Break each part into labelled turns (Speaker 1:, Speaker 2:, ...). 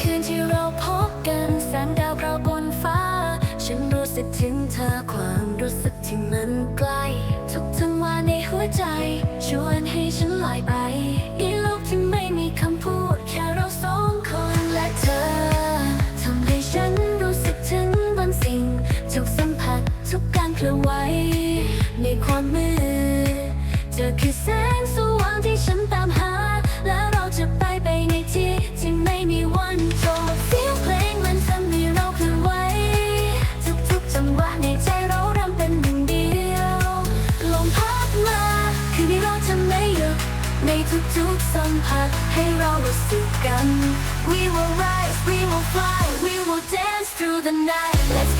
Speaker 1: คืนที่เราพบกันแสงดาวเราบนฟ้า ฉันรู้สึกถึงเธอความรู้สึกที่มันใกล้ ทุกจังหวะในหัวใจชวน ในทุกๆสัมผัสให้เรารู้สึกกัน We will rise we will fly we will dance through the night. Let's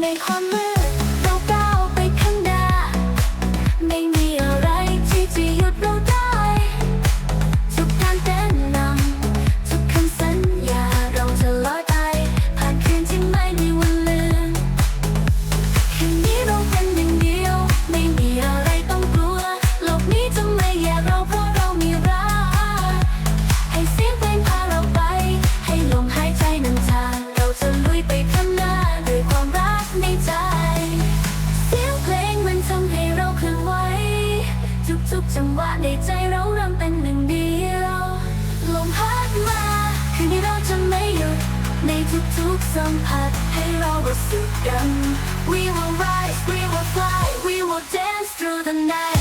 Speaker 1: they come in. จังหวะในใจเราเริ่มเป็นหนึ่งเดียวลมพัดมาคืนนี้เราจะไม่หยุดในทุกๆสัมผัสให้เรารู้สึกกัน We will rise, we will fly, we will dance through the night